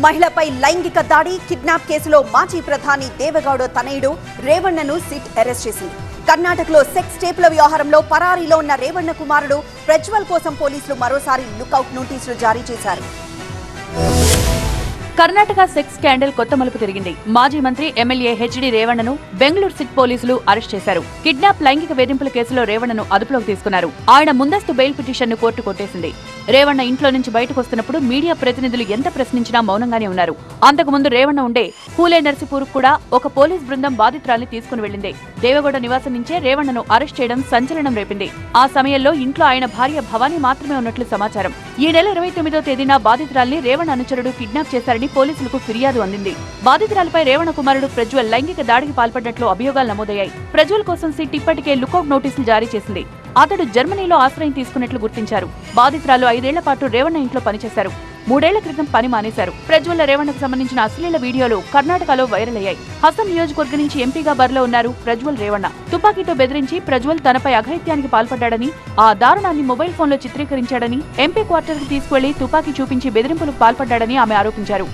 మహిళపై లైంగిక దాడి కిడ్నాప్ కేసులో మాజీ ప్రధాని దేవగౌడ తనయుడు రేవణ్ణను సిట్ అరెస్ట్ చేసింది. కర్ణాటకలో సెక్స్ టేపుల వ్యవహారంలో పరారీలో ఉన్న రేవణ్ణ కుమారుడు ప్రజ్వల్ కోసం పోలీసులు మరోసారి లుకౌట్ నోటీసులు జారీ చేశారు. కర్ణాటక సెక్స్ స్కాండల్ కొత్త మలుపు తిరిగింది. మాజీ మంత్రి ఎమ్మెల్యే హెచ్డి రేవణ్ను బెంగళూరు సిట్ పోలీసులు అరెస్ట్ చేశారు. కిడ్నాప్ లైంగిక వేధింపుల కేసులో రేవణ్ను అదుపులోకి తీసుకున్నారు. ఆయన ముందస్తు బెయిల్ పిటిషన్ను కోర్టు కొట్టేసింది. రేవణ్ణ ఇంట్లో నుంచి బయటకు వస్తున్నప్పుడు మీడియా ప్రతినిధులు ఎంత ప్రశ్నించినా మౌనంగానే ఉన్నారు. అంతకుముందు రేవణ్ణ ఉండే హూలే నర్సిపూర్ కూడా ఒక పోలీస్ బృందం బాధితురాల్ని తీసుకుని వెళ్ళింది దేవగౌడ నివాసం నుంచే రేవణ్ణను అరెస్ట్ చేయడం సంచలనం రేపింది. ఆ సమయంలో ఇంట్లో ఆయన భార్య భవానీ మాత్రమే ఉన్నట్లు సమాచారం. ఈ నెల ఇరవై తొమ్మిదో తేదీన బాధితురాల్ని రేవణ్ అనుచరుడు కిడ్నాప్ చేశారని పోలీసులకు ఫిర్యాదు అందింది. బాధితురాలపై రేవణ కుమారుడు ప్రజ్వల్ లైంగిక దాడికి పాల్పడినట్లు అభియోగాలు నమోదయ్యాయి. ప్రజ్వల్ కోసం సిట్ ఇప్పటికే లుకౌట్ నోటీసులు జారీ చేసింది. అతడు జర్మనీలో ఆశ్రయం తీసుకున్నట్లు గుర్తించారు. బాధితురాలు ఐదేళ్ళ పాటు రేవణ ఇంట్లో పనిచేశారు. మూడేళ్ళ క్రితం పని మానేశారు. ప్రజ్వల్ రేవణకు సంబంధించిన అశ్లీల వీడియోలు కర్ణాటకలో వైరల్ అయ్యాయి. హసన్ నియోజకవర్గం నుంచి ఎంపీగా బరిలో ఉన్నారు ప్రజ్వల్ రేవణ. తుపాకీతో బెదిరించి ప్రజ్వల్ తనపై అఘైత్యానికి పాల్పడ్డాడని ఆ దారుణాన్ని మొబైల్ ఫోన్లో చిత్రీకరించాడని ఎంపీ క్వార్టర్కి తీసుకువెళ్ళి తుపాకీ చూపించి బెదిరింపులకు పాల్పడ్డాడని ఆమె ఆరోపించారు.